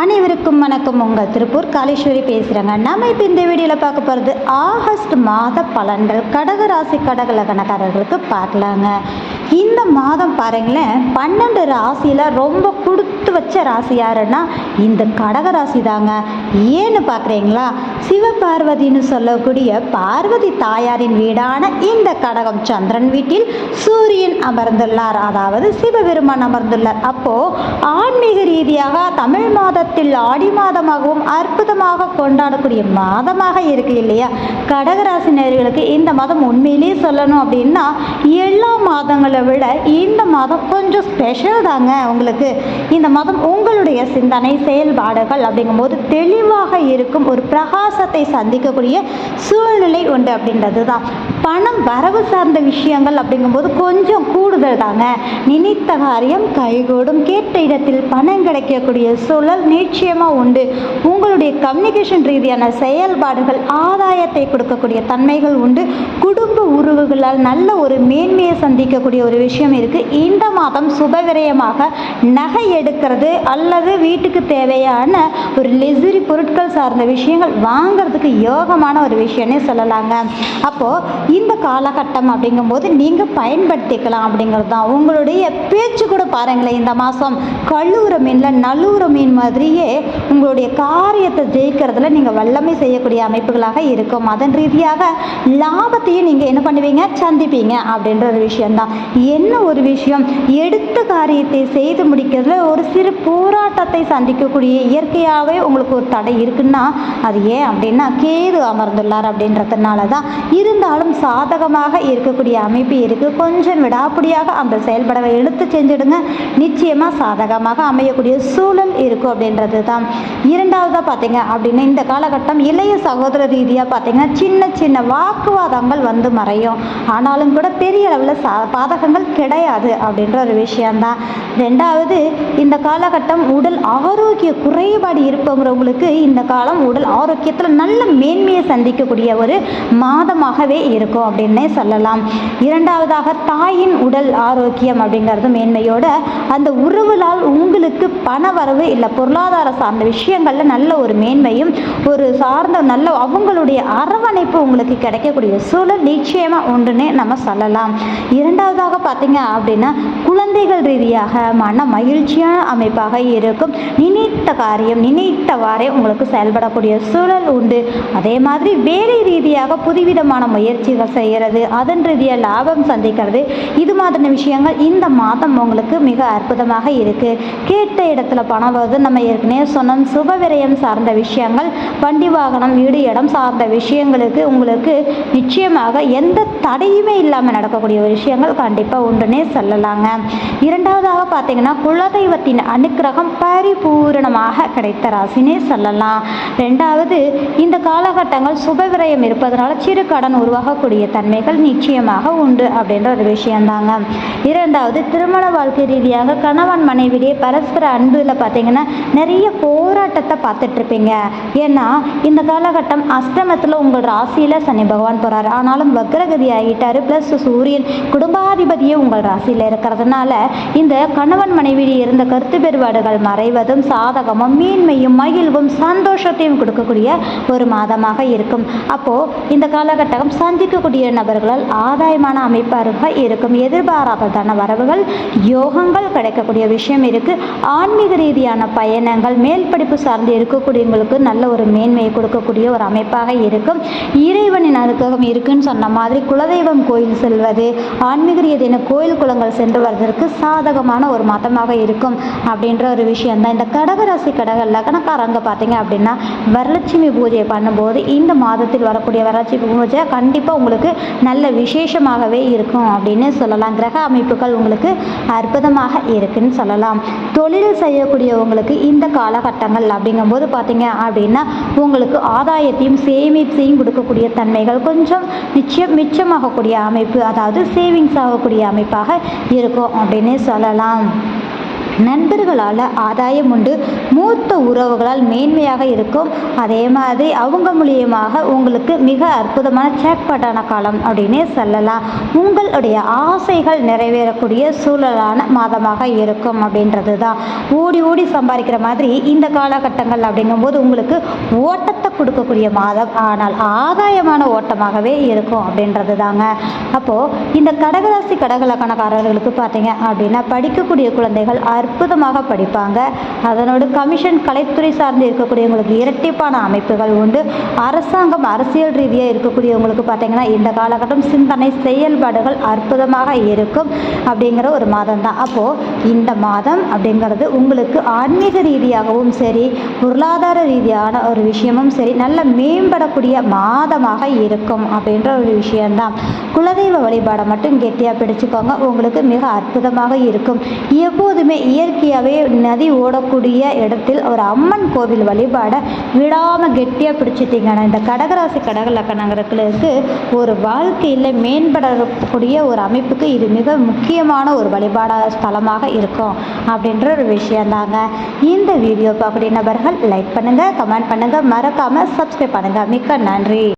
அனைவருக்கும் வணக்கம். உங்கள் திருப்பூர் காளீஸ்வரி பேசுகிறேங்க நம்ம இப்போ இந்த வீடியோவில் பார்க்க போகிறது ஆகஸ்ட் மாத பலன்கள். கடக ராசி கடக லக்னக்காரர்களுக்கு பார்க்கலாங்க. இந்த மாதம் பாருங்களேன் பன்னெண்டு ராசியில் ரொம்ப கொடுத்து வச்ச ராசி யாருன்னா இந்த கடக ராசி தாங்க ஏன்னு பார்க்குறீங்களா? சிவபார்வதின்னு சொல்லக்கூடிய பார்வதி தாயாரின் வீடான இந்த கடகம் சந்திரன் வீட்டில் சூரியன் அமர்ந்துள்ளார். அதாவது சிவபெருமான் அமர்ந்துள்ளார். அப்போ ஆன்மீக ரீதியாக தமிழ் மாதத்தில் ஆடி மாதமாகவும் அற்புதமாக கொண்டாடக்கூடிய மாதமாக இருக்கு இல்லையா? கடகராசி இந்த மாதம் உண்மையிலேயே சொல்லணும் அப்படின்னா எல்லா மாதங்களை விட இந்த மாதம் கொஞ்சம் ஸ்பெஷல் தாங்க உங்களுக்கு. இந்த மாதம் உங்களுடைய சிந்தனை செயல்பாடுகள் அப்படிங்கும்போது தெளிவாக இருக்கும் ஒரு பிரகாசத்தை சந்திக்கக்கூடிய சூழ்நிலை உண்டு அப்படின்றது தான் பணம் வரவு சார்ந்த விஷயங்கள் அப்படிங்கும்போது கொஞ்சம் கூடுதல் தாங்க நினைத்த காரியம் கைகூடும். கேட்ட இடத்தில் பணம் கிடைக்கக்கூடிய சூழல் நிச்சயமாக உண்டு. உங்களுடைய கம்யூனிகேஷன் ரீதியான செயல்பாடுகள் ஆதாயத்தை கொடுக்கக்கூடிய தன்மைகள் உண்டு. குடும்ப உறவுகளால் நல்ல ஒரு மேன்மையை சந்திக்கக்கூடிய ஒரு விஷயம் இருக்குது இந்த மாதம் சுபவிரயமாக நகை எடுக்கிறது அல்லது வீட்டுக்கு தேவையான ஒரு லெசுரி பொருட்கள் சார்ந்த விஷயங்கள் வாங்குறதுக்கு யோகமான ஒரு விஷயம்னே சொல்லலாங்க. அப்போது இந்த காலகட்டம் அப்படிங்கும்போது நீங்கள் பயன்படுத்திக்கலாம் அப்படிங்கிறது தான். உங்களுடைய பேச்சு கூட பாருங்களேன் இந்த மாதம் கழுவுற மீனில் நல்லூர மீன் மாதிரியே உங்களுடைய காரியத்தை ஜெயிக்கிறதுல நீங்கள் வல்லமை செய்யக்கூடிய அமைப்புகளாக இருக்கும். அதன் ரீதியாக லாபத்தையும் நீங்கள் என்ன பண்ணுவீங்க? சந்திப்பீங்க அப்படின்ற ஒரு விஷயம்தான். என்ன ஒரு விஷயம்? எடுத்த காரியத்தை செய்து முடிக்கிறதுல ஒரு சிறு போராட்டத்தை சந்திக்கக்கூடிய இயற்கையாகவே உங்களுக்கு ஒரு தடை இருக்குன்னா அது ஏன் அப்படின்னா கேது அமர்ந்துள்ளார் அப்படின்றதுனால தான் இருந்தாலும் சாதகமாக இருக்கக்கூடிய அமைப்பு இருக்குது கொஞ்சம் விடாப்படியாக அந்த செயல்படவை எடுத்து செஞ்சிடுங்க. நிச்சயமாக சாதகமாக அமையக்கூடிய சூழல் இருக்கும் அப்படின்றது தான் இரண்டாவதாக பார்த்தீங்க அப்படின்னா இந்த காலகட்டம் இளைய சகோதர ரீதியாக பார்த்தீங்கன்னா சின்ன சின்ன வாக்குவாதங்கள் வந்து மறையும். ஆனாலும் கூட பெரிய அளவில் சா பாதகங்கள் கிடையாது அப்படின்ற ஒரு விஷயந்தான் ரெண்டாவது இந்த காலகட்டம் உடல் ஆரோக்கிய குறைபாடு இருப்பவங்களுக்கு இந்த காலம் உடல் ஆரோக்கியத்தில் நல்ல மேன்மையை சந்திக்கக்கூடிய ஒரு மாதமாகவே இருக்கும் அப்படின்னே சொல்லலாம். இரண்டாவதாக தாயின் உடல் ஆரோக்கியம் அப்படிங்கிறது மேன்மையோட அந்த உறவுகளால் உங்களுக்கு பண வரவு இல்லை பொருளாதார சார்ந்த விஷயங்களில் நல்ல ஒரு ஒரு மேன்மையும் ஒரு சார்ந்த நல்ல அவங்களுடைய அரவணைப்பு உங்களுக்கு கிடைக்கக்கூடிய சூழல் நிச்சயமாக ஒன்றுனே நம்ம சொல்லலாம். இரண்டாவதாக பார்த்தீங்க அப்படின்னா குழந்தைகள் ரீதியாக மன மகிழ்ச்சியான அமைப்பாக இருக்கும். நினைத்த காரியம் நினைத்தவாறே உங்களுக்கு செயல்படக்கூடிய சூழல் உண்டு. அதே மாதிரி வேலை ரீதியாக புதுவிதமான முயற்சிகள் செய்கிறது அதன் ரீதியாக லாபம் சந்திக்கிறது. இது மாதிரியான விஷயங்கள் இந்த மாதம் உங்களுக்கு மிக அற்புதமாக இருக்குது கேட்ட இடத்துல பணம் வருது. நம்ம ஏற்கனவே சொன்னோம் சுப விரயம் சார் சார்ந்த விஷயங்கள் வண்டி வாகனம் வீடு இடம் சார்ந்த விஷயங்களுக்கு உங்களுக்கு நிச்சயமாக எந்த தடையுமே இல்லாமல் நடக்கக்கூடிய ஒரு விஷயங்கள் கண்டிப்பாக உண்டுனே சொல்லலாங்க. இரண்டாவதாக பார்த்தீங்கன்னா குலதெய்வத்தின் அனுக்கிரகம் பரிபூரணமாக கிடைத்த ராசினே சொல்லலாம். ரெண்டாவது இந்த காலகட்டங்கள் சுபவிரயம் இருப்பதனால சிறு கடன் உருவாகக்கூடிய தன்மைகள் நிச்சயமாக உண்டு அப்படின்ற ஒரு விஷயம்தாங்க இரண்டாவது திருமண வாழ்க்கை ரீதியாக கணவன் மனைவியிடையே பரஸ்பர அன்பில் பார்த்தீங்கன்னா நிறைய போராட்டத்தை பார்த்துட்டு இருப்பீங்க ஏன்னா இந்த காலகட்டம் அஷ்டமத்தில் உங்கள் ராசியில் சனி பகவான் போகிறார் ஆனாலும் வக்ரகதி ஆகிட்டாரு. ப்ளஸ் சூரியன் குடும்பாதிபதியே உங்கள் ராசியில் இருக்கிறதுனால இந்த கணவன் மனைவியில் இருந்த கருத்து பெறுபாடுகள் மறைவதும் சாதகமும் மீன்மையும் மகிழ்வும் சந்தோஷத்தையும் கொடுக்கக்கூடிய ஒரு மாதமாக இருக்கும். அப்போது இந்த காலகட்டம் சந்திக்கக்கூடிய நபர்களால் ஆதாயமான அமைப்பாக இருக்கும். எதிர்பாராத தன வரவுகள் யோகங்கள் கிடைக்கக்கூடிய விஷயம் இருக்குது ஆன்மீக ரீதியான பயணங்கள் மேல் படிப்பு சார்ந்து இருக்கக்கூடியவங்களுக்கு நல்ல ஒரு மேன்மையை கொடுக்கக்கூடிய ஒரு அமைப்பாக இருக்கும். இறைவனின் அனுகிரகம் இருக்குன்னு சொன்ன மாதிரி குலதெய்வம் கோயில் செல்வது ஆன்மீக ரீதியான கோயில் குளங்கள் சென்று வருவதற்கு சாதகமான ஒரு மாதமாக இருக்கும் அப்படின்ற ஒரு விஷயந்தான் இந்த கடகராசி கடக லக்னக்காரங்க பார்த்தீங்க அப்படின்னா வரலட்சுமி பூஜை பண்ணும்போது இந்த மாதத்தில் வரக்கூடிய வரலட்சுமி பூஜை கண்டிப்பாக உங்களுக்கு நல்ல விசேஷமாகவே இருக்கும் அப்படின்னு சொல்லலாம். கிரக அமைப்புகள் உங்களுக்கு அற்புதமாக இருக்குன்னு சொல்லலாம். தொழில் செய்யக்கூடியவங்களுக்கு இந்த காலகட்டங்கள் அப்படிங்கும்போது பார்த்தீங்க அப்படின்னா உங்களுக்கு ஆதாயத்தையும் சேமிப்பையும் கொடுக்கக்கூடிய தன்மைகள் கொஞ்சம் நிச்சயம் மிச்சமாகக்கூடிய அமைப்பு அதாவது சேவிங்ஸ் ஆகக்கூடிய அமைப்பாக இருக்கும் அப்படின்னு சொல்லலாம். நண்பர்களால் ஆதாயம் உண்டு. மூத்த உறவுகளால் மேன்மையாக இருக்கும். அதே மாதிரி அவங்க மூலியமாக உங்களுக்கு மிக அற்புதமான சேக்பாட்டான காலம் அப்படின்னே சொல்லலாம். உங்களுடைய ஆசைகள் நிறைவேறக்கூடிய சூழலான மாதமாக இருக்கும் அப்படின்றது தான் ஓடி ஓடி சம்பாதிக்கிற மாதிரி இந்த காலகட்டங்கள் அப்படிங்கும்போது உங்களுக்கு ஓட்ட ஓட்டத்தை கொடுக்கக்கூடிய மாதம் ஆனால் ஆதாயமான ஓட்டமாகவே இருக்கும் அப்படின்றது தாங்க அப்போது இந்த கடகராசி கடகலக்கணக்காரர்களுக்கு பார்த்தீங்க அப்படின்னா படிக்கக்கூடிய குழந்தைகள் அற்புதமாக படிப்பாங்க. அதனோடு கமிஷன் கலைத்துறை சார்ந்து இருக்கக்கூடியவங்களுக்கு இரட்டிப்பான அமைப்புகள் உண்டு. அரசாங்கம் அரசியல் ரீதியாக இருக்கக்கூடியவங்களுக்கு பார்த்தீங்கன்னா இந்த காலகட்டம் சிந்தனை செயல்பாடுகள் அற்புதமாக இருக்கும் அப்படிங்கிற ஒரு மாதம் தான் அப்போது இந்த மாதம் அப்படிங்கிறது உங்களுக்கு ஆன்மீக ரீதியாகவும் சரி பொருளாதார ரீதியான ஒரு விஷயமும் சரி நல்ல மேம்படக்கூடிய மாதமாக இருக்கும் அப்படின்ற ஒரு விஷயம்தான். குலதெய்வ வழிபாடை மட்டும் கெட்டியாக பிடிச்சுக்கோங்க. உங்களுக்கு மிக அற்புதமாக இருக்கும். எப்போதுமே இயற்கையாகவே நதி ஓடக்கூடிய இடத்தில் ஒரு அம்மன் கோவில் வழிபாடை விடாமல் கெட்டியாக பிடிச்சிட்டிங்கன்னா இந்த கடகராசி கடக லக்கணங்களுக்கு ஒரு வாழ்க்கையில் மேம்படக்கூடிய ஒரு அமைப்புக்கு இது மிக முக்கியமான ஒரு வழிபாட ஸ்தலமாக இருக்கும் அப்படின்ற ஒரு விஷயந்தாங்க இந்த வீடியோ பார்க்கக்கூடிய நபர்கள் லைக் பண்ணுங்கள் கமெண்ட் பண்ணுங்கள் மறக்காமல் சப்ஸ்கிரைப் பண்ணுங்கள் மிக்க நன்றி.